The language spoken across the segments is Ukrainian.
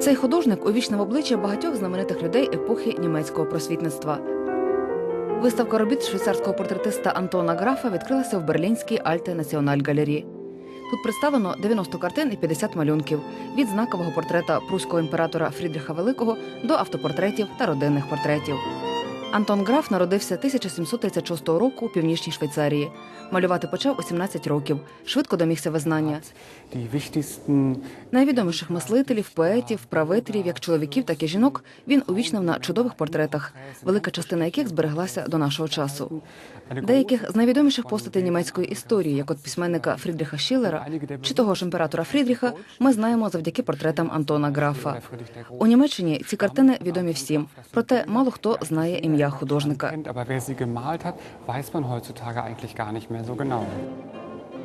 Цей художник увічнив обличчя багатьох знаменитих людей епохи німецького просвітництва. Виставка робіт швейцарського портретиста Антона Графа відкрилася в берлінській Альте Національ Галері. Тут представлено 90 картин і 50 малюнків від знакового портрета пруського імператора Фрідріха Великого до автопортретів та родинних портретів. Антон Граф народився 1736 року у північній Швейцарії. Малювати почав у 17 років. Швидко домігся визнання. Найвідоміших мислителів, поетів, правителів, як чоловіків, так і жінок, він увічнив на чудових портретах, велика частина яких збереглася до нашого часу. Деяких з найвідоміших постатей німецької історії, як от письменника Фрідріха Шіллера чи того ж імператора Фрідріха, ми знаємо завдяки портретам Антона Графа. У Німеччині ці картини відомі всім, проте мало хто знає ім'я художника. kennt, aber wer sie gemalt hat, weiß man heutzutage eigentlich gar nicht mehr so genau.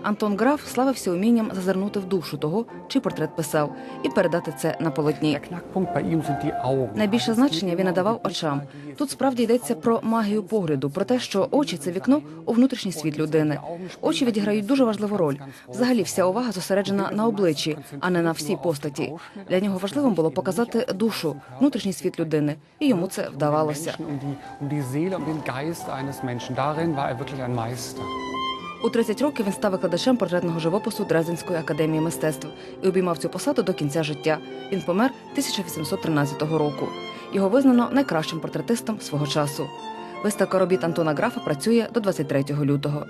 Антон Граф славився умінням зазирнути в душу того, чий портрет писав, і передати це на полотні. Найбільше значення він надавав очам. Тут справді йдеться про магію погляду, про те, що очі це вікно у внутрішній світ людини. Очі відіграють дуже важливу роль. Взагалі, вся увага зосереджена на обличчі, а не на всій постаті. Для нього важливим було показати душу, внутрішній світ людини, і йому це вдавалося. Um um Seele, um den Geist eines Menschen. Darin war er wirklich ein Meister. У 30 років він став викладачем портретного живопису Дрезденської академії мистецтв і обіймав цю посаду до кінця життя. Він помер 1813 року. Його визнано найкращим портретистом свого часу. Виставка робіт Антона Графа працює до 23 лютого.